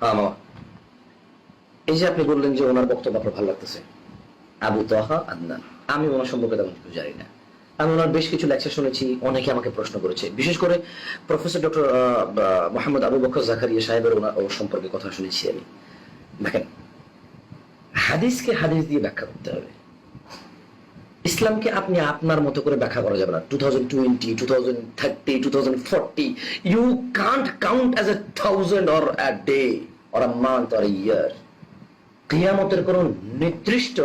হ্যাঁ এই যে আপনি বললেন যে ওনার বক্তব্য আপনার ভালো লাগতেছে। আবু তাহা আদনান। আমি ওনার সম্পর্কে তেমন কিছু জানি না। আমি ওনার বেশ কিছু লেকচার শুনেছি, অনেকে আমাকে প্রশ্ন করেছে। বিশেষ করে প্রফেসর ডক্টর মোহাম্মদ আবু বকর জাকারিয়া সাহেবের ওনার সম্পর্কে কথা শুনেছি আমি। দেখেন, হাদিসকে হাদিস দিয়ে ব্যাখ্যা করতে হবে। ইসলামকে আপনি আপনার মতো করে ব্যাখ্যা করা যাবে না। Two thousand twenty two thousand thirty two thousand forty you can't count as a thousand or a day or a month or year কিয়ামতের কোন নির্দিষ্ট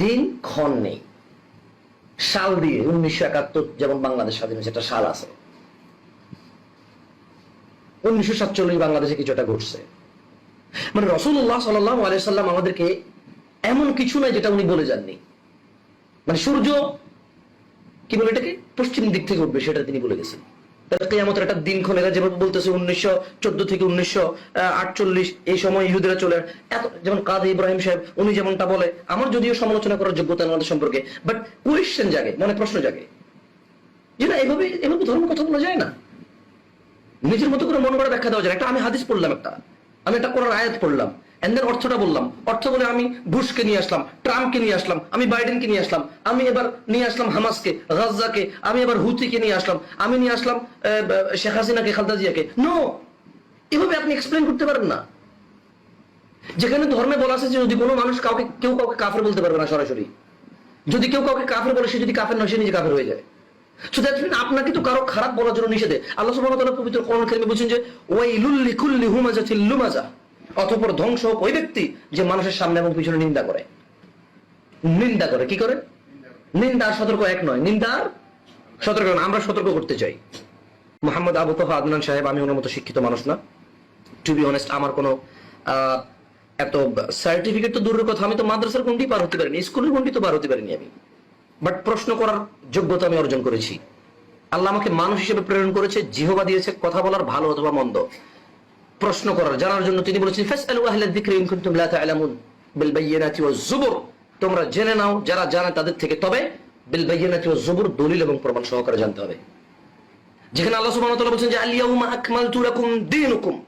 দিন, ক্ষণ নেই। সাল দিয়ে উনিশশো একাত্তর যেমন বাংলাদেশ স্বাধীন হয়েছে, একটা সাল আছে। উনিশশো সাতচল্লিশ বাংলাদেশে কিছু একটা ঘটছে। মানে রসুল্লাহ সাল্লাহ আলাইসাল্লাম আমাদেরকে এমন কিছু নাই যেটা উনি বলে যাননি। মানে সূর্য কি বলে এটাকে? পশ্চিম দিক থেকে উঠবে, সেটা তিনি বলে গেছেন। কেয়ামতের একটা যেভাবে বলতেছে উনিশশো চোদ্দ থেকে উনিশশো আটচল্লিশ, এই সময় ইহুদিরা চলে এত যেমন কাদি ইব্রাহিম সাহেব, উনি যেমনটা বলে, আমার যদিও সমালোচনা করার যোগ্যতা আমাদের সম্পর্কে বাট কোয়েশ্চেন জাগে, মনে প্রশ্ন জাগে। যে না, এভাবে এভাবে ধর্ম কথা বলা যায় না। নিজের মতো করে মনে করে ব্যাখ্যা দেওয়া যায়। একটা আমি হাদিস পড়লাম একটা। আমি একটা কোরআন আয়াত পড়লাম এন্ডের অর্থটা বললাম। অর্থ বলে আমি বুশকে নিয়ে আসলাম ট্রাম্পকে নিয়ে আসলাম, আমি বাইডেনকে নিয়ে আসলাম, আমি এবার নিয়ে আসলাম হামাসকে, গাজ্জাকে, আমি এবার হুতিকে নিয়ে আসলাম, আমি নিয়ে আসলাম শেখ হাসিনাকে, খালদা জিয়াকে। নো এভাবে আপনি এক্সপ্লেন করতে পারেন না। যেখানে ধর্মে বলা আছে যে যদি কোনো মানুষ কাউকে, কেউ কাউকে কাফের বলতে পারবে না সরাসরি। যদি কেউ কাউকে কাফের বলে, সে যদি কাফের নয়, সে নিজে কাফের হয়ে যায়। আপনাকে তো কারও খারাপ বলার জন্য নিষেধে। আল্লাহ পবিত্র কোরআন বলছেন যে লুমাজা। ধ্বংস হোক ওই ব্যক্তি যে মানুষের সামনে এবং পিছনে নিন্দা করে। নিন্দা করে, কি করে? নিন্দা আর সতর্ক এক নয়, নিন্দা আর সতর্ক আমরা সতর্ক করতে চাই। মোহাম্মদ আবু তোহা আদনান সাহেব, আমি ওনার মতো শিক্ষিত মানুষ না। টু বি অনেস্ট আমার কোনো এত সার্টিফিকেট তো দূরের কথা, আমি তো মাদ্রাসার কোনটি পার হতে পারিনি, স্কুলের গন্ডি তো পার হতে পারিনি আমি। বাট প্রশ্ন করার যোগ্যতা আমি অর্জন করেছি। আল্লাহ আমাকে মানুষ হিসেবে প্রেরণ করেছে, জিহবা দিয়েছে, কথা বলার ভালো অথবা মন্দ। প্রশ্ন করার, জানার জন্য তিনি বলেছেন, ফাসআলু আহলা যিকরি ইন কুনতুম লা তা'লামুন বিল জুবুর তোমরা জেনে নাও, যারা জানে তাদের থেকে, তবে বিল বায়িনাতি ওয়াজ জুবুর দলিল এবং প্রমাণ সহকারে জানতে হবে। যেখানে আল্লাহ সুবহানাহু ওয়া তাআলা বলেছেন যে, আল-ইয়াউমা আকমালতু লাকুম দীনুকুম।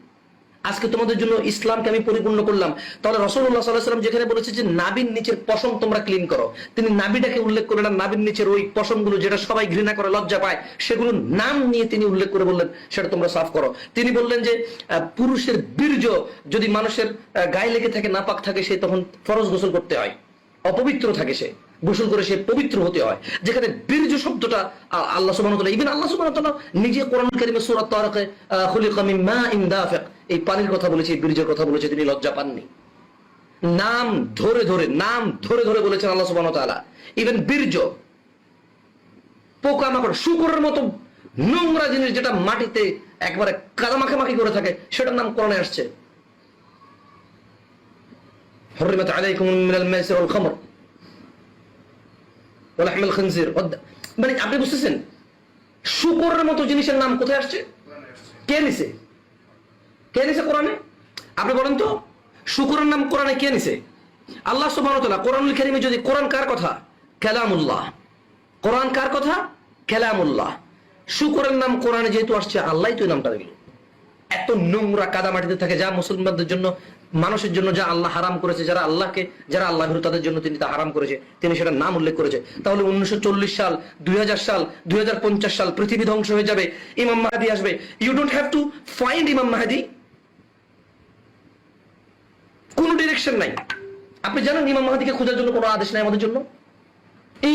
আজকে তোমাদের জন্য ইসলামকে আমি পরিপূর্ণ করলাম। তাহলে রসুল্লাহ সাল্লাম যেখানে বলেছে যে নাবির নিচের পশম তোমরা ক্লিন করো। তিনি নাবিটাকে উল্লেখ করে না, নাবির নিচের ওই পশমগুলো যেটা সবাই ঘৃণা করে, লজ্জা পায়, সেগুলোর নাম নিয়ে তিনি উল্লেখ করে বললেন, সেটা তোমরা সাফ করো। তিনি বললেন যে পুরুষের বীর্য যদি মানুষের গায়ে লেগে থাকে, নাপাক থাকে, সে তখন ফরজ গোসল করতে হয়। অপবিত্র থাকে সে। গোসল করে সে পবিত্র হতে হয়। যেখানে বীর্য শব্দটা আল্লাহ ওয়া ইভেন আল্লাহ তাআলা নিজে কোরআন কারিমে সূরা তারাকে খুলিকা মিন মাইন দাফিক। এই পানির কথা বলেছে, এই বীর্যের কথা বলেছে, তিনি লজ্জা পাননি। নাম ধরে ধরে, নাম ধরে ধরে বলেছেন আল্লাহ সুবহানাহু ওয়া তাআলা। ইভেন বীর্য, পোকামাকড়, শুকরের মতো নোংরা জিনিস যেটা মাটিতে একবারে কাদা মাখামাখি করে থাকে, সেটার নাম কোরআনে আসছে। حرمت عليكم من الميسر والخمر ولحم الخنزير والد- মানে আপনি বুঝতেছেন শুকরের মতো জিনিসের নাম কোথায় আসছে কে নিছে কে নিছে কোরআনে আপনি বলেন তো শুকরের নাম কোরআনে কে নিছে আল্লাহ সুবহানাহু ওয়া তাআলা কোরআনুল কারীমে যদি কোরআন কার কথা কালামুল্লাহ কোরআন কার কথা কালামুল্লাহ শুকরের নাম কোরআনে যেহেতু আসছে আল্লাহই তো এই নামটা দিল এত নোংরা কাদা মাটিতে থাকে যা মুসলমানদের জন্য মানুষের জন্য যা আল্লাহ হারাম করেছে, যারা আল্লাহকে, যারা আল্লাহ তাদের জন্য তিনি তা হারাম করেছে, তিনি সেটা নাম উল্লেখ করেছে। তাহলে উনিশশো সাল, দুই হাজার সাল, দুই হাজার পঞ্চাশ সাল পৃথিবী ধ্বংস হয়ে যাবে, ইমাম মাহাদি আসবে। You don't have to find imam Mahdi. কোনো ডিরেকশন নাই। আপনি জানেন ইমাম মাহাদিকে খোঁজার জন্য কোনো আদেশ নাই আমাদের জন্য?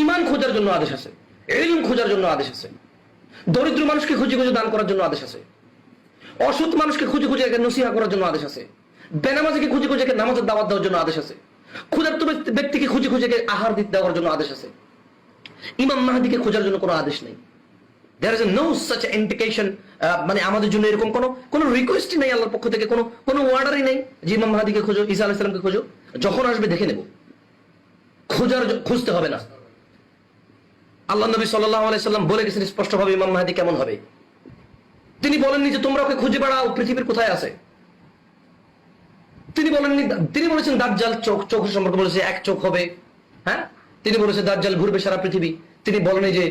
ইমান খোঁজার জন্য আদেশ আছে এলিম খোঁজার জন্য আদেশ আছে, দরিদ্র মানুষকে খুঁজে খুঁজে দান করার জন্য আদেশ আছে, অসৎ মানুষকে খুঁজে খুঁজে নসিহা করার জন্য আদেশ আছে। বেনামাজিকে খুঁজে খুঁজে নামাজের দাওয়াত দেওয়ার জন্য আদেশ আছে। ক্ষুধার্ত ব্যক্তি- ব্যক্তিকে খুঁজে খুঁজে আহার দিতে দেওয়ার জন্য আদেশ আছে। ইমাম মাহাদিকে খোঁজার জন্য কোনো আদেশ নেই। There is no such indication মানে আমাদের জন্য এরকম কোনো কোনো রিকোয়েস্টই নেই আল্লাহর পক্ষ থেকে, কোনো কোনো অর্ডারই নেই যে ইমাম মাহাদিকে খোঁজো, ঈসা আলাইহিস সালামকে খোঁজো। যখন আসবে দেখে নেব। খোঁজার খুঁজতে হবে না। আল্লাহ নবী সাল্লাল্লাহু আলাইহি সাল্লাম বলে গেছেন স্পষ্টভাবে ইমাম মাহাদি কেমন হবে। তিনি বলেননি যে তোমরা ওকে খুঁজে বেড়াও, পৃথিবীর কোথায় আছে? তিনি বলেননি, তিনি বলেছেন দাজ্জাল চোখ চোখ সম্পর্কে বলেছে, এক চোখ হবে। হ্যাঁ? তিনি বলেছে, দাজ্জাল ঘুরবে সারা পৃথিবী। তিনি বলেনি যে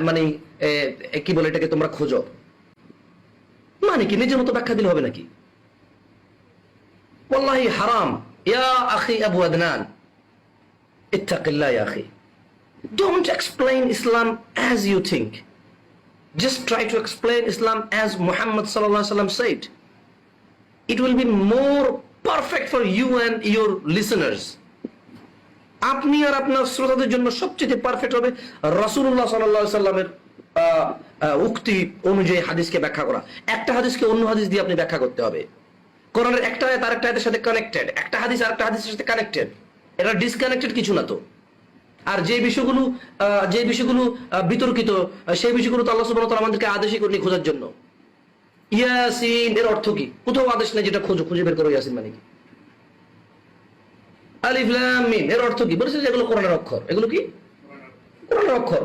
মানে কি বলে এটাকে, তোমরা খোঁজো। মানে কি, নিজের মতো ব্যাখ্যা দিলে হবে নাকি? হারাম। ইয়া আখি আবু আদনান। ইত্তাকিল্লাহ ইয়া আখি। Explain Islam you think. Just try to explain Islam as Muhammad said. It will be more perfect for you and your listeners. আপনি আর আপনার শ্রোতাদের জন্য সবচেয়ে পারফেক্ট হবে রসুল্লাহ আলাইহি সাল্লামের উক্তি অনুযায়ী হাদিসকে ব্যাখ্যা করা। একটা হাদিসকে অন্য হাদিস দিয়ে আপনি ব্যাখ্যা করতে হবে। কোরআনের একটা আয়াত, আরেকটা আয়াতের সাথে কানেক্টেড একটা হাদিস, আরেকটা হাদিসের সাথে কানেক্টেড এটা ডিসকানেক্টেড কিছু না তো। আর যে বিষয়গুলো যে বিষয়গুলো বিতর্কিত সেই বিষয়গুলো তো আল্লাহ তাআলা আমাদেরকে আদেশই করেনি খোঁজার জন্য। ইয়াসিন, এর অর্থ কি? কোথাও আদেশ নেই যেটা খোঁজো, খুঁজে বের করো ইয়াসিন মানে কি? আলিফ, লাম, মিম, এর অর্থ কি? বলেছে এগুলো কোরআনের অক্ষর। এগুলো কি? কোরআনের অক্ষর।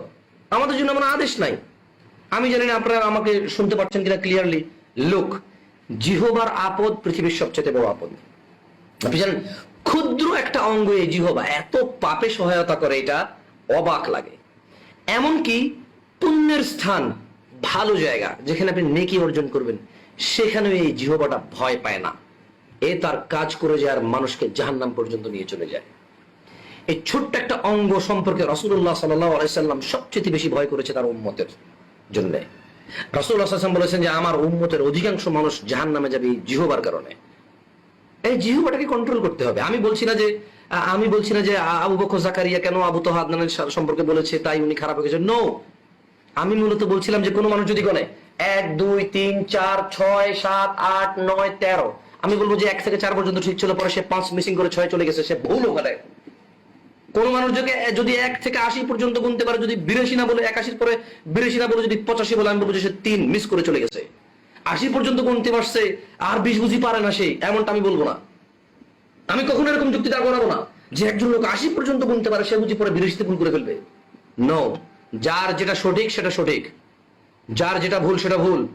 আমাদের জন্য এমন আদেশ নাই। আমি জানি না আপনারা আমাকে শুনতে পাচ্ছেন কিনা ক্লিয়ারলি লোক, জিহবার আপদ পৃথিবীর সবচেয়ে বড় আপদ। আপনি জানেন, ক্ষুদ্র একটা অঙ্গ এই জিহবা এত পাপে সহায়তা করে, এটা অবাক লাগে। এমনকি পুণ্যের স্থান ভালো জায়গা, যেখানে আপনি নেকি অর্জন করবেন, সেখানেও এই জিহবাটা ভয় পায় না। এ তার কাজ করে যায় আর মানুষকে জাহান্নাম পর্যন্ত নিয়ে চলে যায়। এই ছোট্ট একটা অঙ্গ সম্পর্কে রসুল্লাহ সাল্লাম সবচেয়ে বেশি ভয় করেছে তার উম্মতের জন্য। রসুল্লাহ বলেছেন যে, আমার উম্মতের অধিকাংশ মানুষ জাহান নামে যাবে এই জিহবার কারণে। এই জিহবাটাকে কন্ট্রোল করতে হবে। আমি বলছি না যে আমি বলছি না যে আবু বকর জাকারিয়া কেন আবু তোহা আদনানের সম্পর্কে বলেছে, তাই উনি খারাপ হয়ে গেছে। নো আমি মূলত বলছিলাম যে কোনো মানুষ যদি গনে এক, দুই, তিন, চার, ছয়, সাত, আট, নয়, তেরো। আমি বলব যে এক থেকে চার পর্যন্ত ঠিক ছিল, পরে সে পাঁচ মিসিং করে ছয় চলে গেছে, সে ভুল ওখানে কোন মানুষ যদি এক থেকে আশি পর্যন্ত গুনতে পারে, যদি বিরাশি না বলে একাশির পরে, বিরাশি না বলে যদি পঁচাশি বলে, আমি বলব যে সে তিন মিস করে চলে গেছে। আশি পর্যন্ত গুনতে পারছে, আর বিশ বুঝি পারে না সে, এমনটা আমি বলব না। আমি কখনো এরকম যুক্তি দাঁড় করাবো না, যে একজন লোক আশি পর্যন্ত গুনতে পারে, সে বুঝি পরে বিরাশিতে ভুল করে ফেলবে। নো যার যেটা সঠিক, সেটা সঠিক। যার যেটা ভুল, সেটা ভুল।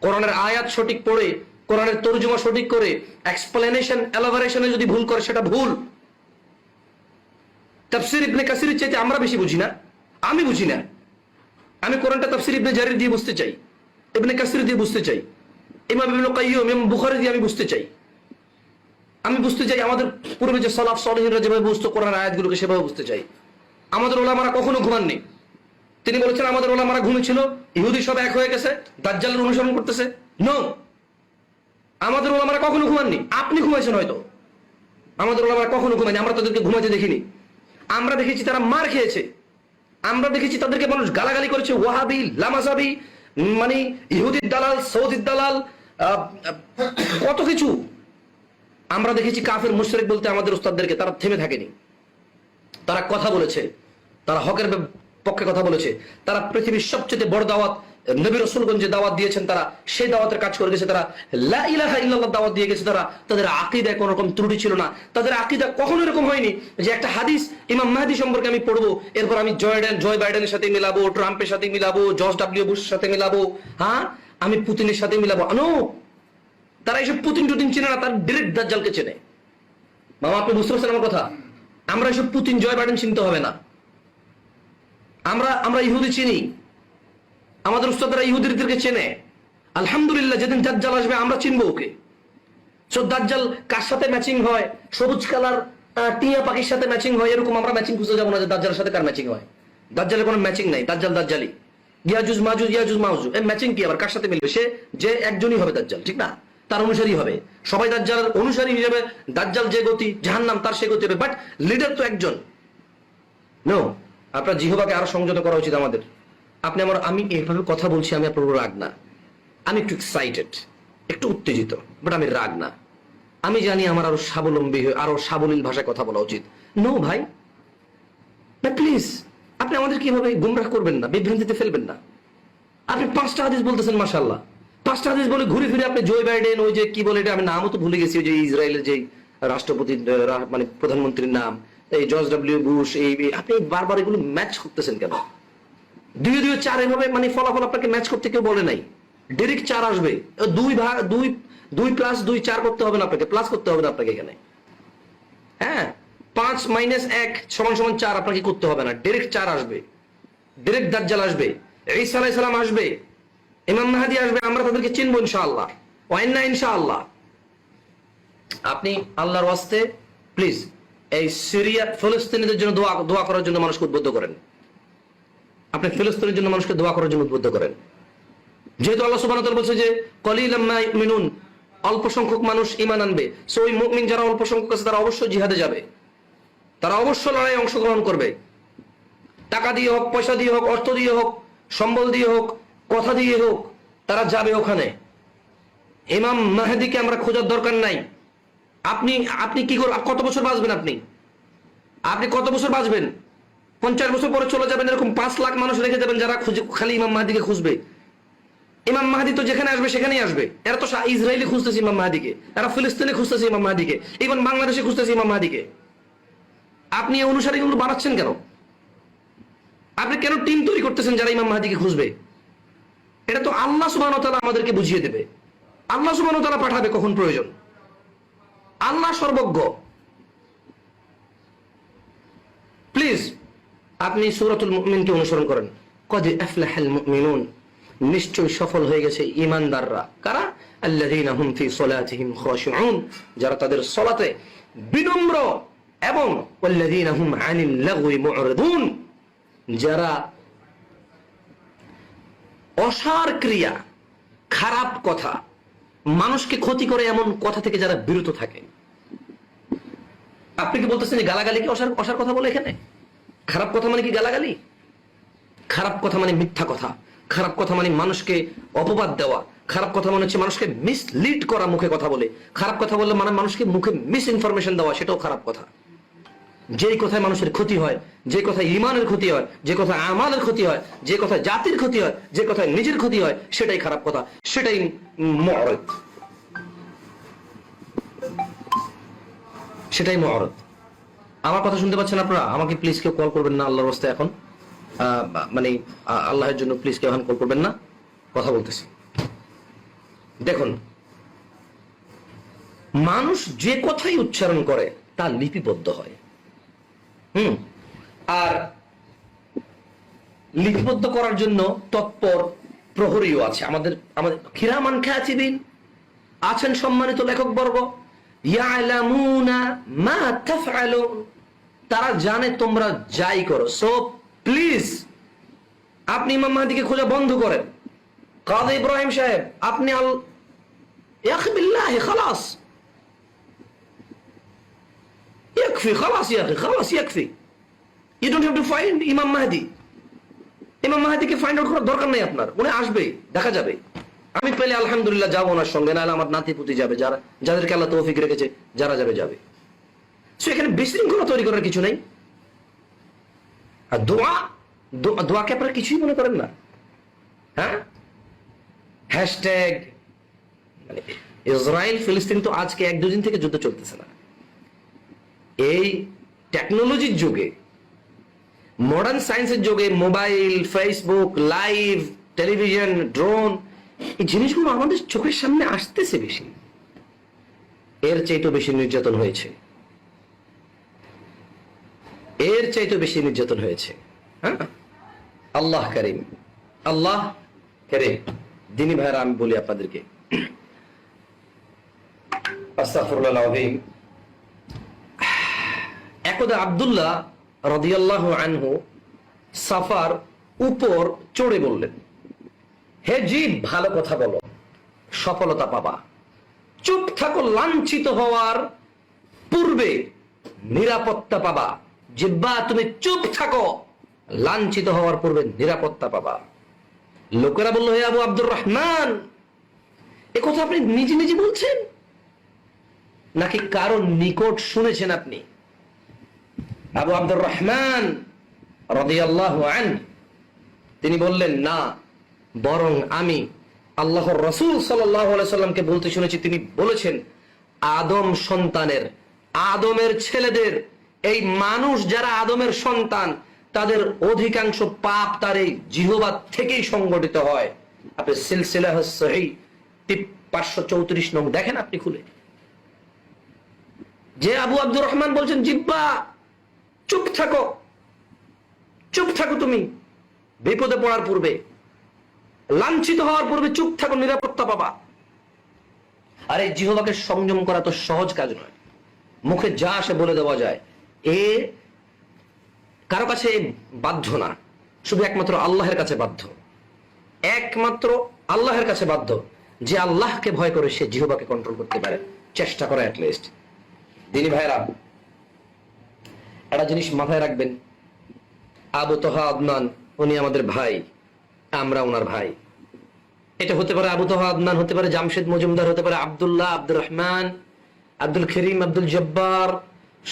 কোরআনের আয়াত সঠিক পড়ে, কোরআনের তর্জমা সঠিক করে এক্সপ্লেনেশন এলাবোরেশনে যদি ভুল করে, সেটা ভুল। তাফসির ইবনে কাসির চাইতে আমরা বেশি বুঝি না। আমি বুঝি না। আমি কোরআনটা তাফসির ইবনে জারির দিয়ে বুঝতে চাই। ইবনে কাসির দিয়ে বুঝতে চাই। ইমাম ইবনে কাইয়্যিম, ইমাম বুখারী দিয়ে আমি বুঝতে চাই। আমি বুঝতে চাই আমাদের পূর্বে যে সালাফ সালেহিনরা যেভাবে বুঝতো কোরআন আয়াতগুলোকে, সেভাবে বুঝতে চাই। আমাদের ওলামারা কখনো ঘুমাননি। তিনি বলেছেন আমাদের ওলা ওলামারা ঘুমেছিল ইহুদি সব এক হয়ে গেছে দাজ্জালের অনুসরণ করতেছে। নো আমাদের ওলামারা কখনো ঘুমাননি। আপনি ঘুমাইছেন হয়তো। আমাদের ওলা ওলামারা কখনো ঘুমায়নি। আমরা তাদেরকে ঘুমাতে দেখিনি। আমরা দেখেছি তারা মার খেয়েছে। আমরা দেখেছি তাদেরকে মানুষ গালাগালি করেছে। ওয়াহাবি লামাজাবি উম, মানে ইহুদির দালাল সৌদির দালাল কত কিছু। আমরা দেখেছি কাফের মুশরিক বলতে আমাদের উস্তাদদেরকে তারা থেমে থাকেনি। তারা কথা বলেছে। তারা হকের পক্ষে কথা বলেছে। তারা পৃথিবীর সবচেয়ে বড় দাওয়াত, নবী রসুলগঞ্জ যে দাওয়াত দিয়েছেন তারা। সেই দাওয়াতের কাজ করে গেছে তারা। লা ইলাহা ইল্লাল্লাহ দাওয়াত দিয়ে গেছে তারা। তাদের আকিদায় কোনো রকম ত্রুটি ছিল না। তাদের আকিদা কখনো এরকম হয়নি যে একটা হাদিস ইমাম মাহাদি সম্পর্কে আমি পড়ব, এরপর আমি জয়ডেন, জয় বাইডেনের সাথে মিলাবো, ট্রাম্পের সাথে মিলাবো, জর্জ ডাব্লিউ বুশের সাথে মিলাবো হ্যাঁ? আমি পুতিনের সাথে মিলাবো। নো তারা এসব পুতিন টুতিন চেনে না, তার ডিরেক্ট দাজ্জালকে চেনে। মামা, আপনি বুঝতে পারছেন আমার কথা? আমরা এসব পুতিন, জয় বাইডেন চিনতে হবে না। আমরা আমরা ইহুদি চিনি। আমাদের উস্তাদরা ইহুদিদেরকে চেনে। আলহামদুলিল্লাহ, যেদিন দাজ্জাল আসবে, আমরা চিনবো ওকে। সো দাজ্জাল কার সাথে ম্যাচিং হয়? সবুজ কালার টিয়া পাখির সাথে ম্যাচিং হয়? এরকম আমরা ম্যাচিং খুঁজে যাব না যে দাজ্জালের সাথে কার ম্যাচিং হয়। দাজ্জালের কোনো ম্যাচিং নাই, দাজ্জাল দাজ্জালি ইয়াজুজ মাজুজ ইয়াজুজ মাউজু এই ম্যাচিং কি? আবার কার সাথে মিলবে? সে, যে একজনই হবে দাজ্জাল, ঠিক না? তার অনুসারী হবে। সবাই দাজ্জালের অনুসারী হিসেবে দাজ্জাল যে গতি, জাহান্নাম তার সে গতি হবে। বাট লিডার তো একজন। নো আপনার জিহবাকে আরও সংযত করা উচিত আমাদের। আপনি আমার, আমি এইভাবে কথা বলছি, আমি আপনার রাগ না। আমি একটু এক্সাইটেড একটু উত্তেজিত বাট আমি রাগ না। আমি জানি আমার আরও স্বাবলম্বী হয়ে, আরও সাবলীল ভাষায় কথা বলা উচিত। নো ভাই। না প্লিজ আপনি আমাদের কীভাবে গুমরাহ করবেন না, বিভ্রান্তিতে ফেলবেন না। আপনি পাঁচটা হাদিস বলতেছেন মাশাল্লাহ পাঁচটা হাদিস বলে ঘুরে ফিরে আপনি জয় বাইডেন, ওই যে কি বলে এটা আমি নামও তো ভুলে গেছি, ওই যে ইসরায়েলের যে রাষ্ট্রপতি মানে প্রধানমন্ত্রীর নাম। এই জর্জ ডাব্লিউ বুশ, এই আপনি বারবার এগুলো ম্যাচ করতেছেন কেন? দুই দুই চার এভাবে মানে ফলাফল আপনাকে ম্যাচ করতে কেউ বলে নাই। ডিরেক্ট চার আসবে। দুই ভাগ দুই দুই প্লাস দুই চার করতে হবে না আপনাকে প্লাস করতে হবে না আপনাকে এখানে। হ্যাঁ? পাঁচ মাইনাস এক সমান সমান চার আপনাকে করতে হবে না। ডিরেক্ট চার আসবে। ডিরেক্ট দাজ্জাল আসবে। ঈসা আলাইহিস সালাম আসবে। ইমাম মাহাদি আসবে। আমরা তাদেরকে চিনবো ইনশাআল্লাহ। ওয়াইন না ইনশাআল্লাহ। আপনি আল্লাহর ওয়াস্তে প্লিজ এই সিরিয়া ফিলিস্তিনিদের জন্য দোয়া দোয়া করার জন্য মানুষকে উদ্বুদ্ধ করেন। আপনি ফিলিস্তিনের জন্য মানুষকে দোয়া করার জন্য উদ্বুদ্ধ করেন। যেহেতু আল্লাহ তাআলা বলছে যে, কলিলাম মা ইউমিনুন, অল্প সংখ্যক মানুষ ঈমান আনবে। সো ওই মুমিন যারা অল্প সংখ্যক আছে, তারা অবশ্যই জিহাদে যাবে। তারা অবশ্যই লড়াইয়ে অংশগ্রহণ করবে। টাকা দিয়ে হোক, পয়সা দিয়ে হোক, অর্থ দিয়ে হোক, সম্বল দিয়ে হোক, কথা দিয়ে হোক, তারা যাবে ওখানে। ইমাম মাহেদিকে আমরা খোঁজার দরকার নাই। আপনি আপনি কি করবেন কত বছর বাঁচবেন আপনি? আপনি কত বছর বাঁচবেন? পঞ্চাশ বছর পরে চলে যাবেন, এরকম পাঁচ লাখ মানুষ রেখে যাবেন যারা খুঁজে, খালি ইমাম মাহাদিকে খুঁজবে। ইমাম মাহাদি তো যেখানে আসবে, সেখানেই আসবে। এরা তো ইসরায়েলি খুঁজতেছে ইমাম মাহাদিকে। এরা ফিলিস্তিনে খুঁজতেছে ইমাম মাহাদিকে। ইভেন বাংলাদেশে খুঁজতেছে ইমাম মাহাদিকে। আপনি এই অনুসারীগুলো বাড়াচ্ছেন কেন? আপনি কেন টিম তৈরি করতেছেন যারা ইমাম মাহাদিকে খুঁজবে? এটা তো আল্লাহ সুবাহ আমাদেরকে বুঝিয়ে দেবে। আল্লাহ সুবাহ পাঠাবে কখন প্রয়োজন? আল্লাহ সর্বজ্ঞ। প্লিজ আপনি সূরাতুল মুমিনকে অনুসরণ করেন। কদে আফলাহাল মুমিনুন। নিশ্চয় সফল হয়ে গেছে ইমানদাররা কারা? আল্লাযীনা হুম ফি সলাতিহিম খাশিউন। যারা তাদের সলাতে বিনম্র এবং ওয়াল্লাযীনা হুম আনিল লাগwi মু'রিদুন। যারা অসার ক্রিয়া, খারাপ কথা মানুষকে ক্ষতি করে এমন কথা থেকে যারা বিরত থাকে। আপনি কি বলতেছেন যে গালাগালি কি অসার অসার কথা বলে এখানে? খারাপ কথা মানে কি গালাগালি? খারাপ কথা মানে মিথ্যা কথা। খারাপ কথা মানে মানুষকে অপবাদ দেওয়া। খারাপ কথা মানে হচ্ছে মানুষকে মিসলিড করা মুখে কথা বলে। খারাপ কথা বললে মানে মানুষকে মুখে মিস ইনফরমেশন দেওয়া, সেটাও খারাপ কথা। যেই কথায় মানুষের ক্ষতি হয়, যে কথায় ইমানের ক্ষতি হয়, যে কথায় আমাদের ক্ষতি হয়, যে কথায় জাতির ক্ষতি হয়, যে কথায় নিজের ক্ষতি হয়, সেটাই খারাপ কথা, সেটাই মরদ সেটাই মহরত। আমার কথা শুনতে পাচ্ছেন আপনারা? আমাকে প্লিজ কেউ কল করবেন না আল্লাহর রাস্তায় এখন। মানে আল্লাহের জন্য প্লিজ কেউ এখন কল করবেন না। কথা বলতেছি। দেখুন, মানুষ যে কথাই উচ্চারণ করে, তা লিপিবদ্ধ হয়। হুম। আর লিপিবদ্ধ করার জন্য তৎপর প্রহরীও আছে। আমাদের আমাদের, খিরামান খ্যাচিবিন আছেন সম্মানিত লেখক বর্গ তারা জানে তোমরা যাই করো। সো প্লিজ আপনি ইমাম মাহদিকে খোঁজা বন্ধ করেন। কাজী ইব্রাহিম সাহেব, আপনি আল খালাস। يكفي خلاص يا اخي خلاص يكفي you don't have to find ইমাম মাহদি ইমাম মাহাদিকে ফাইন্ড আউট করার দরকার নেই আপনার উনি আসবে দেখা যাবে আমি পেলে আলহামদুলিল্লাহ যাবো ওনার সঙ্গে নাহলে আমার নাতি পুতি যাবে যারা যাদেরকে আল্লাহ তৌফিক রেখেছে যারা যাবে যাবে সো এখানে বিশৃঙ্খলা তৈরি করার কিছু নেই আর দোয়া দো- দোয়াকে আপনারা কিছুই মনে করেন না হ্যাঁ হ্যাশট্যাগ মানে ইসরায়েল ফিলিস্তিন তো আজকে এক দুদিন থেকে যুদ্ধ চলতেছে না এই টেকনোলজির যুগে মডার্ন সায়েন্সের যুগে mobile Facebook live television drone এই জিনিসগুলো আমাদের চোখের সামনে আসতেছে বেশি। এর চাইতে বেশি নির্যাতন হয়েছে। এর চাইতে বেশি নির্যাতন হয়েছে। হ্যাঁ? আল্লাহ করিম। আল্লাহ করিম। দিনী ভাইরা আমি বলি আপনাদেরকে। আস্তাগফিরুল্লাহ আল-আযীম। একদা আব্দুল্লাহ রদিয়াল্লাহ আনহু সাফার উপর চড়ে বললেন, হে জীব ভালো কথা বলো, সফলতা পাবা। চুপ থাকো, লাঞ্ছিত হওয়ার পূর্বে নিরাপত্তা পাবা। জিব্বা, তুমি চুপ থাকো, লাঞ্ছিত হওয়ার পূর্বে নিরাপত্তা পাবা। লোকেরা বলল, হে আবু আব্দুর রহমান, এ কথা আপনি নিজে নিজে বলছেন? নাকি কারও নিকট শুনেছেন আপনি? আবু আব্দুর রহমান আন তিনি বললেন, না, বরং আমি আল্লাহর রসুল সাল্লামকে বলতে শুনেছি। তিনি বলেছেন, আদম সন্তানের, আদমের ছেলেদের, এই মানুষ যারা আদমের সন্তান, তাদের অধিকাংশ পাপ তার এই জিহবা থেকেই সংগঠিত হয়। আপনি সিলসিলা সহি পাঁচশো চৌত্রিশ নং দেখেন আপনি খুলে। যে আবু আব্দুর রহমান বলছেন, জিব্বা চুপ থাকো। চুপ থাকো তুমি। বিপদে পড়ার পূর্বে, লাঞ্ছিত হওয়ার পূর্বে চুপ থাকো, নিরাপত্তা পাবা। আর এই জিহবাকে সংযম করা তো সহজ কাজ নয়। মুখে যা আসে বলে দেওয়া যায়। এ কারও কাছে বাধ্য না। শুধু একমাত্র আল্লাহের কাছে বাধ্য। একমাত্র আল্লাহের কাছে বাধ্য যে আল্লাহকে ভয় করে সে জিহবাকে কন্ট্রোল করতে পারে। চেষ্টা করে অ্যাটলিস্ট দিনী ভাইরা একটা জিনিস মাথায় রাখবেন। আবু তোহা আদনান, উনি আমাদের ভাই। আমরা ওনার ভাই। এটা হতে পারে আবু তোহা আদনান, হতে পারে জামশেদ মজুমদার, হতে পারে আবদুল্লাহ আব্দুর রহমান আব্দুল করিম, আব্দুল জব্বার,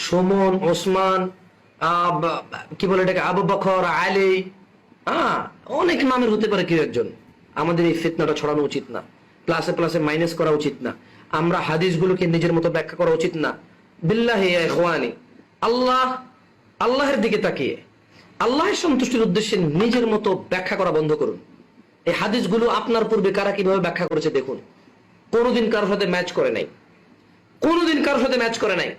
সুমন, ওসমান কি বলে এটাকে? আবু বখর আলী। হ্যাঁ অনেক নামের হতে পারে কেউ একজন। আমাদের এই ফিতনাটা ছড়ানো উচিত না। প্লাসে প্লাসে মাইনাস করা উচিত না। আমরা হাদিসগুলোকে নিজের মতো ব্যাখ্যা করা উচিত না। বিল্লাহি ইখওয়ানি। আল্লাহ, আল্লাহের দিকে তাকিয়ে। আল্লাহের সন্তুষ্টির উদ্দেশ্যে নিজের মতো ব্যাখ্যা করা বন্ধ করুন। এই হাদিসগুলো আপনার পূর্বে কারা কীভাবে ব্যাখ্যা করেছে দেখুন। কোনোদিন কারোর সাথে ম্যাচ করে নাই। কোনোদিন কারোর সাথে ম্যাচ করে নাই।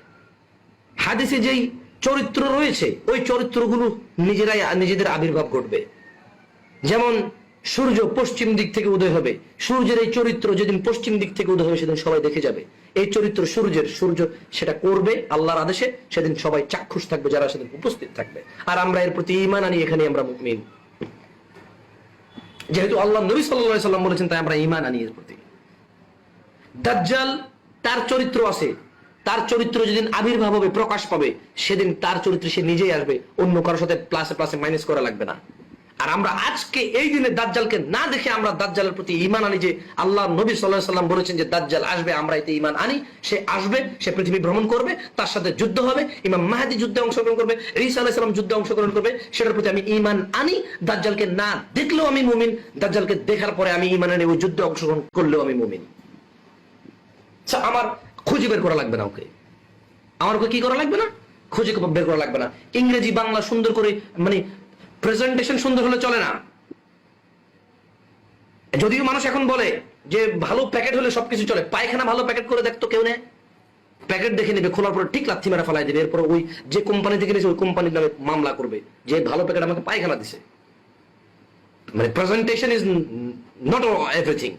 হাদিসে যেই চরিত্র রয়েছে, ওই চরিত্রগুলো নিজেরাই, নিজেদের আবির্ভাব ঘটবে। যেমন, সূর্য পশ্চিম দিক থেকে উদয় হবে। সূর্যের এই চরিত্র যেদিন পশ্চিম দিক থেকে উদয় হবে, সেদিন সবাই দেখে যাবে। এই চরিত্র সূর্যের, সূর্য সেটা করবে আল্লাহর আদেশে, সেদিন সবাই চাক্ষুষ থাকবে, যারা সেদিন উপস্থিত থাকবে। আর আমরা এর প্রতি ইমান আনি এখানে আমরা মুমিন। যেহেতু আল্লাহ নবী আলাইহি সাল্লাম বলেছেন, তাই আমরা ইমান আনি এর প্রতি। দাজ্জাল, তার চরিত্র আছে। তার চরিত্র যেদিন আবির্ভাব হবে, প্রকাশ পাবে, সেদিন তার চরিত্রে সে নিজেই আসবে। অন্য কারোর সাথে প্লাসে প্লাসে মাইনাস করা লাগবে না। আর আমরা আজকে এই দিনে দাজ্জালকে না দেখে আমরা দাজ্জালের প্রতি ইমান আনি যে আল্লাহ নবী সাল্লাহ সাল্লাম বলেছেন যে দাজ্জাল আসবে আমরা এতে ইমান আনি সে আসবে সে পৃথিবী ভ্রমণ করবে তার সাথে যুদ্ধ হবে ইমাম মাহাদি যুদ্ধে অংশগ্রহণ করবে ঈসা আলাইহিস সালাম যুদ্ধে অংশগ্রহণ করবে সেটার প্রতি আমি ইমান আনি দাজ্জালকে না দেখলেও আমি মুমিন দাজ্জালকে দেখার পরে আমি ইমান আনি ওই যুদ্ধে অংশগ্রহণ করলেও আমি মুমিন। আচ্ছা, আমার খুঁজে বের করা লাগবে না ওকে। আমার ওকে কি করা লাগবে না? খুঁজে বের করা লাগবে না। ইংরেজি বাংলা সুন্দর করে মানে প্রেজেন্টেশন সুন্দর হলে চলে না। যদিও মানুষ এখন বলে যে ভালো প্যাকেট হলে সবকিছু চলে। পায়খানা ভালো প্যাকেট করে দেখতো কেউ নেয় প্যাকেট দেখে নেবে, খোলার পরে ঠিক লাথি মেরা ফেলাই দেবে। এরপর ওই যে কোম্পানি থেকে নিয়েছে, ওই কোম্পানির নামে মামলা করবে যে ভালো প্যাকেট আমাকে পায়খানা দিছে। মানে প্রেজেন্টেশন ইজ নট এভরিথিং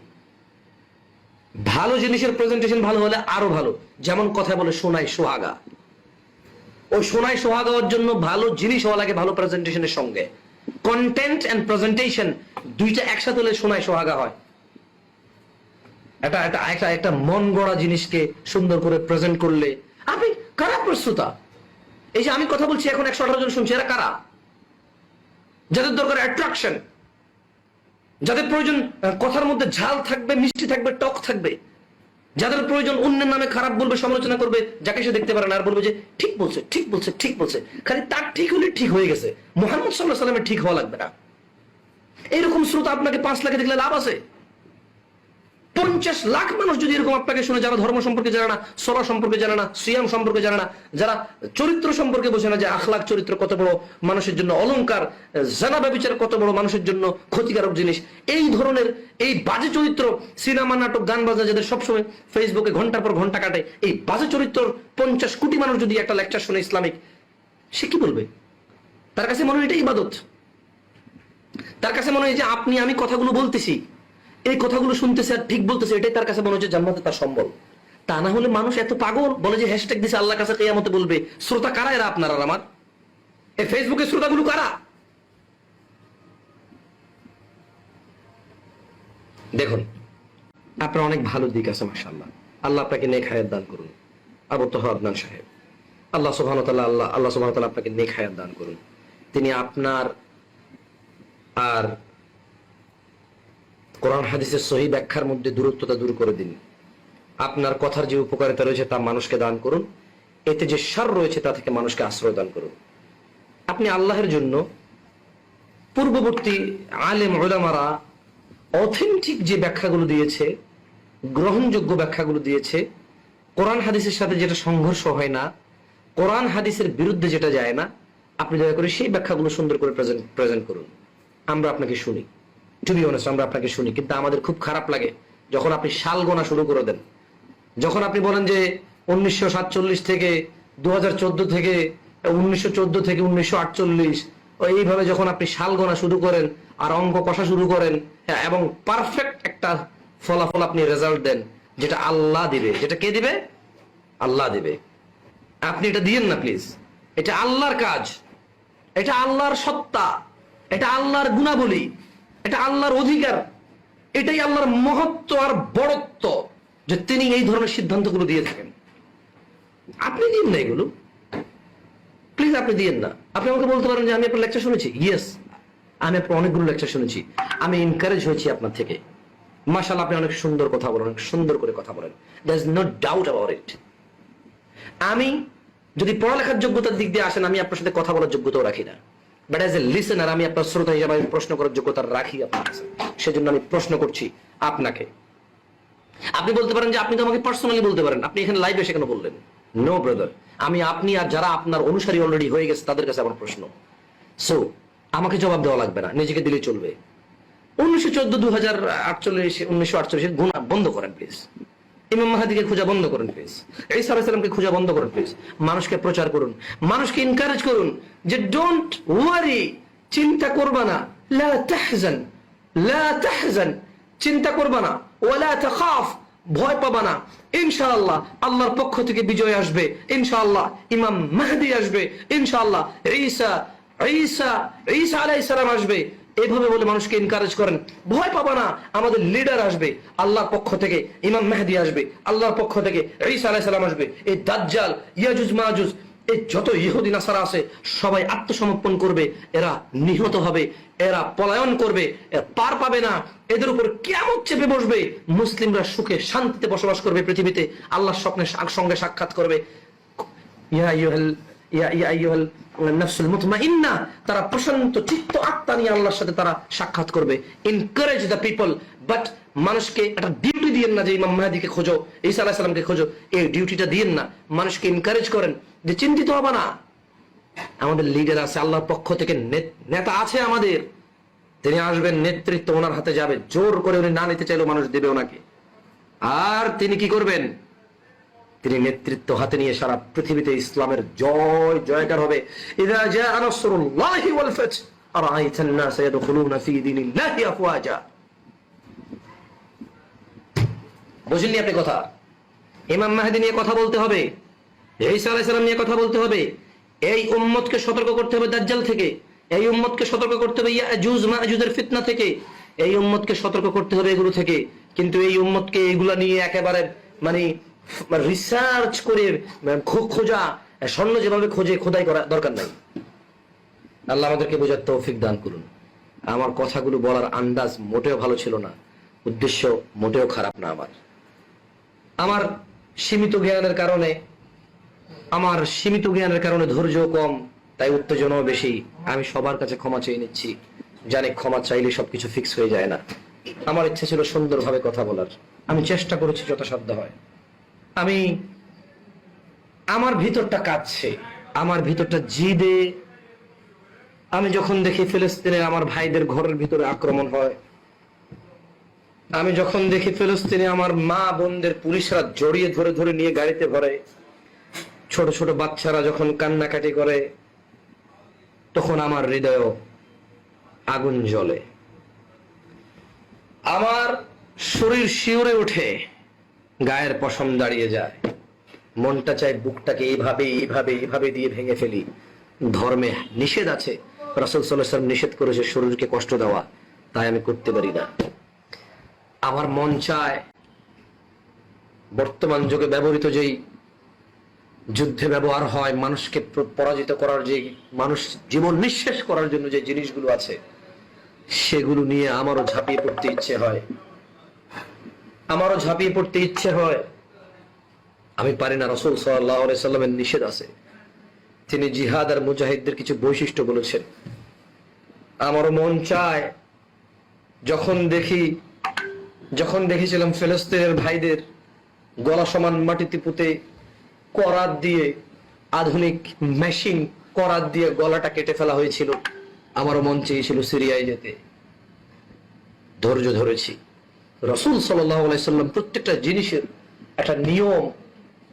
ভালো জিনিসের প্রেজেন্টেশন ভালো হলে আরও ভালো। যেমন কথা বলে সোনাই সোহাগা। ওই সোনাই সোহাগা হওয়ার জন্য ভালো জিনিস হওয়া লাগে ভালো প্রেজেন্টেশনের সঙ্গে। কন্টেন্ট এন্ড প্রেজেন্টেশন দুইটা একসাথে হলে সোনাই সোহাগা হয়। একটা একটা একটা একটা মন গড়া জিনিসকে সুন্দর করে প্রেজেন্ট করলে আপনি কারা প্রস্তুতা? এই যে আমি কথা বলছি এখন একশো আঠারো জন শুনছি, এরা কারা? যাদের দরকার অ্যাট্রাকশন যাদের প্রয়োজন কথার মধ্যে ঝাল থাকবে, মিষ্টি থাকবে, টক থাকবে যাদের প্রয়োজন অন্যের নামে খারাপ বলবে, সমালোচনা করবে, যাকে সে দেখতে পারে না, আর বলবে যে, ঠিক বলছে ঠিক বলছে ঠিক বলছে। খালি তার ঠিক হলে ঠিক হয়ে গেছে। মোহাম্মদ সাল্লাহ সাল্লামের ঠিক হওয়া লাগবে না। এরকম শ্রোতা আপনাকে পাঁচ লাখে দেখলে লাভ আছে? পঞ্চাশ লাখ মানুষ যদি এরকম আপনাকে শুনে, যারা ধর্ম সম্পর্কে জানে না সলা সম্পর্কে জানে না, সিয়াম সম্পর্কে জানে না, যারা চরিত্র সম্পর্কে বোঝে না যে আখলাখ চরিত্র কত বড় মানুষের জন্য, অলংকার, জানা ব্যবচার কত বড় মানুষের জন্য ক্ষতিকারক জিনিস, এই ধরনের এই বাজে চরিত্র, সিনেমা, নাটক, গান বাজনা যাদের সবসময় ফেসবুকে ঘণ্টার পর ঘণ্টা কাটে, এই বাজে চরিত্র পঞ্চাশ কোটি মানুষ যদি একটা লেকচার শুনে ইসলামিক, সে কি বলবে? তার কাছে মনে হয় এটা ইবাদত। তার কাছে মনে হয় যে আপনি, আমি কথাগুলো বলতেছি এই কথাগুলো শুনতেছে আর ঠিক বলতেছে, এটাই তার কাছে মনে হচ্ছে জান্নাতে তার সম্বল। তা না হলে মানুষ এত পাগল? বলে যে হ্যাশট্যাগ দিছে আল্লাহ কাছে, কেয়ামতে বলবে, শ্রোতা কারা এরা আপনার আমার? এই ফেসবুকের শ্রোতাগুলো কারা? দেখুন, আপনার অনেক ভালো দিক আছে মাসাল্লাহ আল্লাহ আপনাকে নেক হায়াত দান করুন। আবু তোহা আদনান সাহেব, আল্লাহ সুবহান আল্লাহ আল্লাহ সুবহান আপনাকে নেক হায়াত দান করুন। তিনি আপনার আর কোরআন হাদিসের সহি ব্যাখ্যার মধ্যে দূরত্বতা দূর করে দিন। আপনার কথার যে উপকারিতা রয়েছে তা মানুষকে দান করুন। এতে যে সার রয়েছে তা থেকে মানুষকে আশ্রয় দান করুন। আপনি আল্লাহের জন্য পূর্ববর্তী আলেম ওলামারা অথেন্টিক যে ব্যাখ্যাগুলো দিয়েছে, গ্রহণযোগ্য ব্যাখ্যাগুলো দিয়েছে, কোরআন হাদিসের সাথে যেটা সংঘর্ষ হয় না, কোরআন হাদিসের বিরুদ্ধে যেটা যায় না, আপনি দয়া করে সেই ব্যাখ্যাগুলো সুন্দর করে প্রেজেন্ট প্রেজেন্ট করুন। আমরা আপনাকে শুনি। টু বি অনেস্ট আমরা আপনাকে শুনি কিন্তু আমাদের খুব খারাপ লাগে যখন আপনি সাল গোনা শুরু করে দেন। যখন আপনি বলেন যে উনিশশো সাতচল্লিশ থেকে দু থেকে উনিশশো থেকে উনিশশো আটচল্লিশ এইভাবে যখন আপনি সাল গোনা শুরু করেন আর অঙ্ক কষা শুরু করেন হ্যাঁ, এবং পারফেক্ট একটা ফলাফল আপনি রেজাল্ট দেন যেটা আল্লাহ দিবে। যেটা কে দিবে? আল্লাহ দিবে। আপনি এটা দিয়েন না প্লিজ এটা আল্লাহর কাজ। এটা আল্লাহর সত্তা। এটা আল্লাহর গুণাবলী। এটা আল্লাহর অধিকার, এটাই আল্লাহর মহত্ব আর বড়ত্ব যে তিনি এই ধরনের সিদ্ধান্তগুলো দিয়ে থাকেন। আপনি দিন না এগুলো। প্লিজ আপনি দিয়েন না। আপনি আমাকে বলতে পারেন যে আমি আপনার লেকচার শুনেছি? ইয়েস আমি আপনার অনেকগুলো লেকচার শুনেছি। আমি এনকারেজ হয়েছি আপনার থেকে। মাশাআল্লাহ, আপনি অনেক সুন্দর কথা বলেন, অনেক সুন্দর করে কথা বলেন। There is no doubt about it আমি যদি পড়ালেখার যোগ্যতার দিক দিয়ে আসেন, আমি আপনার সাথে কথা বলার যোগ্যতাও রাখি না। বাট অ্যাজ এ লিসেনার আমি আপনার শ্রোতা হিসাবে আমি প্রশ্ন করার যোগ্যতা রাখি আপনার কাছে। সেজন্য আমি প্রশ্ন করছি আপনাকে। আপনি বলতে পারেন যে আপনি তো আমাকে পার্সোনালি বলতে পারেন। আপনি এখানে লাইভে সেখানে বললেন? নো ব্রাদার আমি, আপনি আর যারা আপনার অনুসারী অলরেডি হয়ে গেছে, তাদের কাছে আমার প্রশ্ন। সো আমাকে জবাব দেওয়া লাগবে না। নিজেকে দিলে চলবে। উনিশশো চোদ্দ দু হাজার আটচল্লিশ, উনিশশো আটচল্লিশ গুণা বন্ধ করেন প্লিজ ইমাম মাহাদিকে খোঁজা বন্ধ করুন প্লিজ ঈসা আলাইসালামকে খোঁজা বন্ধ করুন প্লিজ মানুষকে প্রচার করুন, মানুষকে এনকারেজ করুন যে ডোন্ট ওয়ারি চিন্তা করবা না। লা তাহজান লা তাহজান, চিন্তা করবা না। ওয়ালা তাখাফ, ভয় পাবা না। ইনশাআল্লাহ, আল্লাহর পক্ষ থেকে বিজয় আসবে। ইনশাআল্লাহ, ইমাম মাহদি আসবে। ইনশাআল্লাহ, ঈসা ঈসা ঈসা আলাইহিস সালাম আসবে। এভাবে বলে মানুষকে এনকারেজ করেন। ভয় পাবা না, আমাদের লিডার আসবে। আল্লাহর পক্ষ থেকে ইমাম মেহেদি আসবে, আল্লাহর পক্ষ থেকে ঈসা আলাইহিস সালাম আসবে, এই দাজ্জাল, ইয়াজুজ মাহুজ এই যত ইহুদি, নাসারা আছে, সবাই আত্মসমর্পণ করবে, এরা নিহত হবে, এরা পলায়ন করবে পার পাবে না। এদের উপর কেমন চেপে বসবে। মুসলিমরা সুখে, শান্তিতে বসবাস করবে পৃথিবীতে। আল্লাহর স্বপ্নের সঙ্গে সাক্ষাৎ করবে। ইয়া আইয়ুহাল তারা প্রশান্ত, চিত্ত আত্মা নিয়ে আল্লাহর সাথে তারা সাক্ষাৎ করবে। এনকারেজ দ্য পিপল বাট মানুষকে একটা ডিউটি দিয়েন না যে ইমাম মাহাদিকে খোঁজো, ঈসা আলাইহিস সালামকে খোঁজো। এই ডিউটিটা দিয়েন না। মানুষকে এনকারেজ করেন যে চিন্তিত হবে না। আমাদের লিডার আছে, আল্লাহর পক্ষ থেকে নেতা আছে আমাদের। তিনি আসবেন, নেতৃত্ব ওনার হাতে যাবে। জোর করে উনি না নিতে চাইলেও মানুষ দেবে ওনাকে। আর তিনি কি করবেন? তিনি নেতৃত্ব হাতে নিয়ে সারা পৃথিবীতে ইসলামের জয় জয়কার হবে। বুঝলেন আপনি কথা? ইমাম নিয়ে কথা বলতে হবে সালাম নিয়ে কথা বলতে হবে, এই উম্মতকে সতর্ক করতে হবে দাজ্জাল থেকে, এই উম্মতকে সতর্ক করতে হবে ইয়াজুজ মাজুজের ফিতনা থেকে, এই উম্মতকে সতর্ক করতে হবে এগুলো থেকে। কিন্তু এই উম্মতকে এগুলা নিয়ে একেবারে মানে রিসার্চ করে খো- খোঁজা, স্বর্ণ যেভাবে খোঁজে, খোদাই করা দরকার নাই। আল্লাহ আমাদেরকে বোঝার তৌফিক দান করুন। আমার কথাগুলো বলার আন্দাজ মোটেও ভালো ছিল না, উদ্দেশ্য মোটেও খারাপ না আমার। আমার সীমিত জ্ঞানের কারণে, আমার সীমিত জ্ঞানের কারণে ধৈর্য কম, তাই উত্তেজনাও বেশি। আমি সবার কাছে ক্ষমা চেয়ে নিচ্ছি। জানি ক্ষমা চাইলে সবকিছু ফিক্স হয়ে যায় না। আমার ইচ্ছা ছিল সুন্দরভাবে কথা বলার। আমি চেষ্টা করেছি যথাসাধ্য হয়। আমি, আমার ভিতরটা কাঁদছে। আমার ভিতরটা জিদে। আমি যখন দেখি ফিলিস্তিনের আমার ভাইদের ঘরের ভিতরে আক্রমণ হয়, আমি যখন দেখি ফিলিস্তিনে আমার মা বোনদের পুলিশরা জড়িয়ে ধরে ধরে নিয়ে গাড়িতে ভরে, ছোট ছোট বাচ্চারা যখন কান্নাকাটি করে, তখন আমার হৃদয় আগুন জ্বলে। আমার শরীর শিউরে ওঠে। গায়ের পশম দাঁড়িয়ে যায়। মনটা চায় বুকটাকে এইভাবে এইভাবে এইভাবে দিয়ে ভেঙে ফেলি। ধর্মে নিষেধ আছে। রাসুল সাল্লাম নিষেধ করেছে শরীরকে কষ্ট দেওয়া। তাই আমি করতে পারি না। আমার মন চায় বর্তমান যুগে ব্যবহৃত যেই যুদ্ধে ব্যবহার হয়, মানুষকে পরাজিত করার যে মানুষ জীবন নিঃশেষ করার জন্য যে জিনিসগুলো আছে, সেগুলো নিয়ে আমারও ঝাঁপিয়ে পড়তে ইচ্ছে হয়। আমারও ঝাঁপিয়ে পড়তে ইচ্ছে হয়। আমি পারি না, রসুল সাল্লাহ সাল্লামের নিষেধ আছে। তিনি জিহাদ আর মুজাহিদদের কিছু বৈশিষ্ট্য বলেছেন। আমারও মন চায়, যখন দেখি, যখন দেখেছিলাম ফিলিস্তিনের ভাইদের গলা সমান মাটিতে পুঁতে করাত দিয়ে, আধুনিক মেশিন করাত দিয়ে গলাটা কেটে ফেলা হয়েছিল, আমারও মন চেয়েছিল সিরিয়ায় যেতে। ধৈর্য ধরেছি। রসুল সাল্লাম প্রত্যেকটা জিনিসের একটা নিয়ম,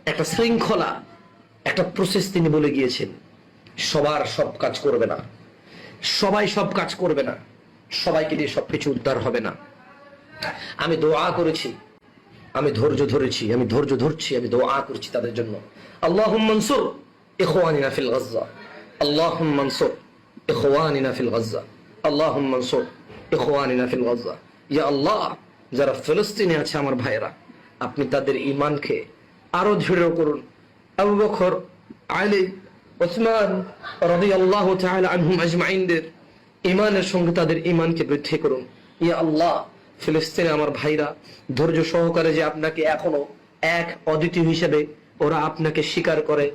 একটা শৃঙ্খলা, একটা প্রসেস তিনি বলে গিয়েছেন, সবার সব কাজ করবে না। সবাই সব কাজ করবে না। সবাইকে দিয়ে সবকিছু উদ্ধার হবে না। আমি দোয়া করেছি, আমি ধৈর্য ধরেছি, আমি ধৈর্য ধরছি, আমি দোয়া করছি তাদের জন্য। আল্লাহ মনসুর ইখওয়ানিনা ফিল গাজ্জা। আল্লাহ মনসুর ইখওয়ানিনা ফিল গাজ্জা। আল্লাহ মনসুর ইখওয়ানিনা ফিল গাজ্জা। ইয়া আল্লাহ যারা ফিলিস্তিনে আছে আমার ভাইয়েরা, আপনি তাদের ঈমানকে আরও দৃঢ় করুন। আবু বকর, আলী, ওসমান তাআলা আনহুম আজমাইনদের ইমানের সঙ্গে তাদের ইমানকে বৃদ্ধি করুন। আল্লাহ, ফিলিস্তিনে আমার ভাইরা, ধৈর্য সহকারে যে আপনাকে এখনও এক অদ্বিতীয় হিসেবে ওরা আপনাকে স্বীকার করে,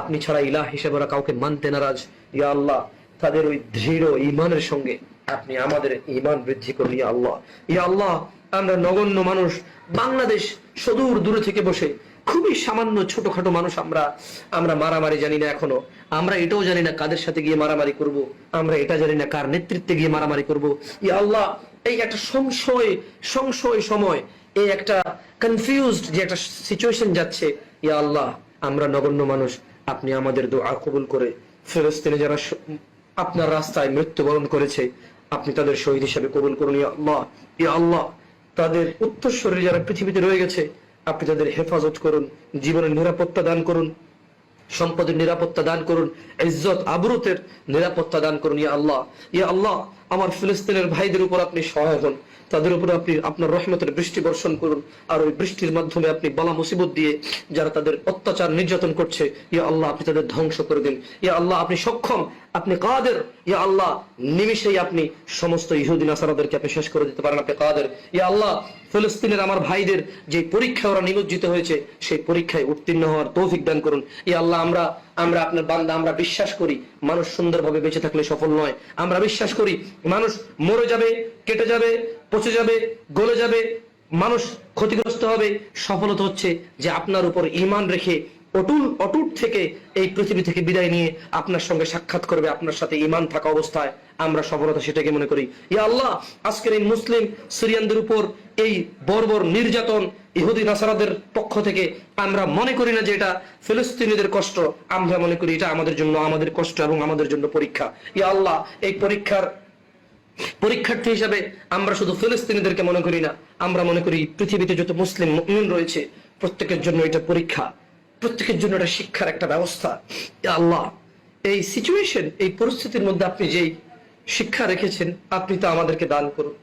আপনি ছাড়া ইলাহ হিসেবে ওরা কাউকে মানতে নারাজ। ইয়া আল্লাহ, তাদের ওই দৃঢ় ইমানের সঙ্গে আপনি আমাদের ইমান বৃদ্ধি করুন। ইয়া আল্লাহ ইয়া আল্লাহ আমরা নগণ্য মানুষ, বাংলাদেশ সুদূর দূরে থেকে বসে খুবই সামান্য ছোটখাটো মানুষ আমরা আমরা মারামারি জানি না এখনও। আমরা এটাও জানি না কাদের সাথে গিয়ে মারামারি করব, আমরা এটা জানি না কার নেতৃত্বে গিয়ে মারামারি করব। ইয়া আল্লাহ, এই একটা সংশয় সংশয় সময়, এই একটা কনফিউজড যে একটা সিচুয়েশন যাচ্ছে, ইয়া আল্লাহ, আমরা নগণ্য মানুষ, আপনি আমাদের দোয়া কবুল করে, ফিলিস্তিনে যারা আপনার রাস্তায় মৃত্যুবরণ করেছে, আপনি তাদের শহীদ হিসেবে কবুল করুন, ইয়া আল্লাহ ইয়া আল্লাহ। তাদের উত্তরস্বরে যারা পৃথিবীতে রয়ে গেছে, আপনি তাদের হেফাজত করুন, জীবনের নিরাপত্তা দান করুন, সম্পদের নিরাপত্তা দান করুন, ইজ্জত, আবরুতের নিরাপত্তা দান করুন, ইয়া আল্লাহ। ইয়া আল্লাহ, আমার ফিলিস্তিনের ভাইদের উপর আপনি সহায় হন, তাদের উপর আপনি আপনার রহমতের বৃষ্টি বর্ষণ করুন, আর ওই বৃষ্টির মাধ্যমে আপনি বলা মুসিবত দিয়ে যারা তাদের অত্যাচার নির্যাতন করছে, ইয়া আল্লাহ, আপনি তাদের ধ্বংস করে দিন। ইয়া আল্লাহ, আপনি সক্ষম আপনি কাদের? ইয়া আল্লাহ, নিমিষেই আপনি সমস্ত ইহুদিন আসারাদেরকে আপনি শেষ করে দিতে পারেন, আপনি কাদের? ইয়া আল্লাহ, ফিলিস্তিনের আমার ভাইদের যে পরীক্ষায় ওরা নিমজ্জিত হয়েছে, সেই পরীক্ষায় উত্তীর্ণ হওয়ার তৌফিক দান করুন। ইয়া আল্লাহ, আমরা আমরা আপনার বান্দা, আমরা বিশ্বাস করি মানুষ সুন্দরভাবে বেঁচে থাকলে সফল নয়। আমরা বিশ্বাস করি মানুষ মরে যাবে, কেটে যাবে, পচে যাবে, গলে যাবে, মানুষ ক্ষতিগ্রস্ত হবে। সফলতা হচ্ছে যে আপনার উপর ইমান রেখে অটুল, অটুট থেকে এই পৃথিবী থেকে বিদায় নিয়ে আপনার সঙ্গে সাক্ষাৎ করবে, আপনার সাথে ইমান থাকা অবস্থায় আমরা সফলতা সেটাকে মনে করি। ইয়া আল্লাহ, আজকের এই মুসলিম সিরিয়ানদের উপর এই বর্বর নির্যাতন ইহুদি নাসারাদের পক্ষ থেকে আমরা মনে করি না যে এটা ফিলিস্তিনিদের কষ্ট, আমরা মনে করি এটা আমাদের জন্য, আমাদের কষ্ট এবং আমাদের জন্য পরীক্ষা। ইয়া আল্লাহ, এই পরীক্ষার পরীক্ষার্থী হিসাবে আমরা শুধু ফিলিস্তিনিদেরকে মনে করি না, আমরা মনে করি পৃথিবীতে যত মুসলিম রয়েছে, প্রত্যেকের জন্য এটা পরীক্ষা। প্রত্যেকের জন্য এটা শিক্ষার একটা ব্যবস্থা। আল্লাহ, এই সিচুয়েশন এই পরিস্থিতির মধ্যে আপনি যেই শিক্ষা রেখেছেন, আপনি তো আমাদেরকে দান করুন।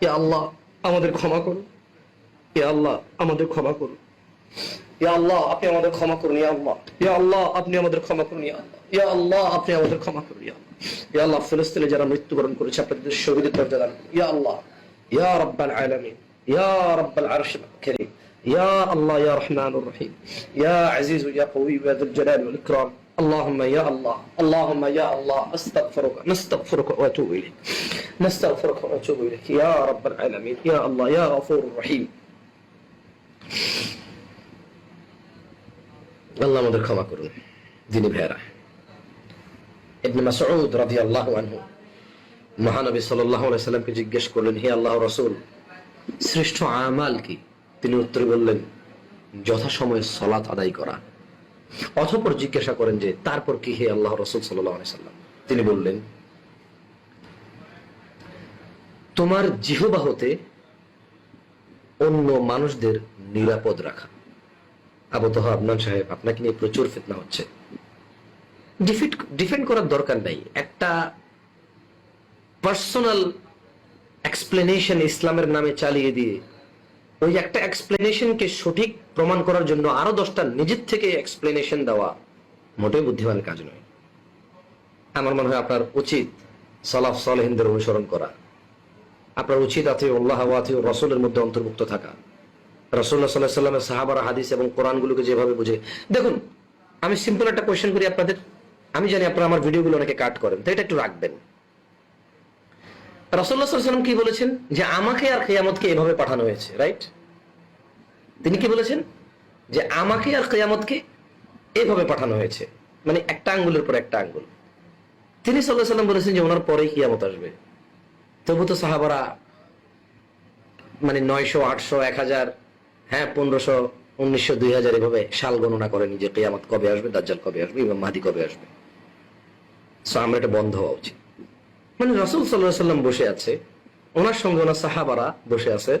ইয়া আল্লাহ, আমাদের ক্ষমা করুন। ইয়া আল্লাহ, আমাদের ক্ষমা করুন। ইয়া আল্লাহ, আপনি আমাদের ক্ষমা করুন, ইয়া আল্লাহ। ইয়া আল্লাহ, আপনি আমাদের ক্ষমা করুন, ইয়া আল্লাহ। ইয়া আল্লাহ, আপনি আমাদের ক্ষমা করুন, ইয়া আল্লাহ। ইয়া আল্লাহ, ফিলিস্তিনে যারা মৃত্যুবরণ করেছে, আপনাদের শহীদের দরজা দান করুন। ইয়া আল্লাহ। ইয়া রাব্বাল আলামিন। ইয়া রাব্বাল আরশিল কারীম। ইয়া আল্লাহ ইয়া রহমানুর রহিম ইয়া আজিজ ইয়া কওয়ি ইয়া যুল জালাল ওয়াল ইকরাম اللهم يا الله اللهم يا الله استغفرك نستغفرك واتوب اليك نستغفرك واتوب اليك يا رب العالمين يا الله يا غفور رحيم আল্লাহ আমাদের ক্ষমা করুন দিনী ভেরা ইবনে মাসউদ রাদিয়াল্লাহু আনহু মহানবী সাল্লাল্লাহু আলাইহি সাল্লামকে জিজ্ঞেস করলেন হে আল্লাহ রাসূল শ্রেষ্ঠ আমাল কি তিনি উত্তরে বললেন, যথাসময়ে সালাত আদায় করা। অথপর জিজ্ঞাসা করেন যে, তারপর কি হে আল্লাহ রসুল সাল্লাম? তিনি বললেন, তোমার জিহবা হতে অন্য মানুষদের নিরাপদ রাখা। আবু তোহা আবনান সাহেব, আপনাকে নিয়ে প্রচুর ফিতনা হচ্ছে। ডিফেন্ড করার দরকার নাই। একটা পার্সোনাল এক্সপ্লেনেশন ইসলামের নামে চালিয়ে দিয়ে ওই একটা এক্সপ্লেনেশনকে সঠিক প্রমাণ করার জন্য আরও দশটা নিজের থেকে এক্সপ্লেনেশন দেওয়া, মোটেই বুদ্ধিমান কাজ নয়। আমার মনে হয় আপনার উচিত সালাফ সালেহিনদের অনুসরণ করা। আপনার উচিত আছে আল্লাহ আতি রসুলের মধ্যে অন্তর্ভুক্ত থাকা। রসুল্লাহ সাল্লাহ সাল্লামের সাহাবারা হাদিস এবং কোরআনগুলোকে যেভাবে বুঝে দেখুন, আমি সিম্পল একটা কোয়েশ্চেন করি আপনাদের। আমি জানি আপনারা আমার ভিডিওগুলো অনেকে কাট করেন, তো এটা একটু রাখবেন। রসল্লাহ সাল্লাম কি বলেছেন? যে আমাকে আর কেয়ামতকে এভাবে পাঠানো হয়েছে রাইট তিনি কি বলেছেন? যে আমাকে আর কেয়ামতকে এভাবে পাঠানো হয়েছে। মানে একটা আঙ্গুলের পর একটা আঙ্গুল। তিনি সাল্লাহ সাল্লাম বলেছেন যে ওনার পরেই কিয়ামত আসবে। তবু তো সাহাবারা মানে নয়শো, আটশো, এক হাজার হ্যাঁ পনেরোশো, উনিশশো, দুই হাজার এভাবে সাল গণনা করেনি যে কেয়ামত কবে আসবে, দাজ্জাল কবে আসবে, ইমাম মাহাদি কবে আসবে। সো আমরা এটা বন্ধ হওয়া উচিত। মানে রসুল সাল্লাহ সাল্লাম বসে আছে ওনার সঙ্গে ওনার সাহাবারা বসে আছে।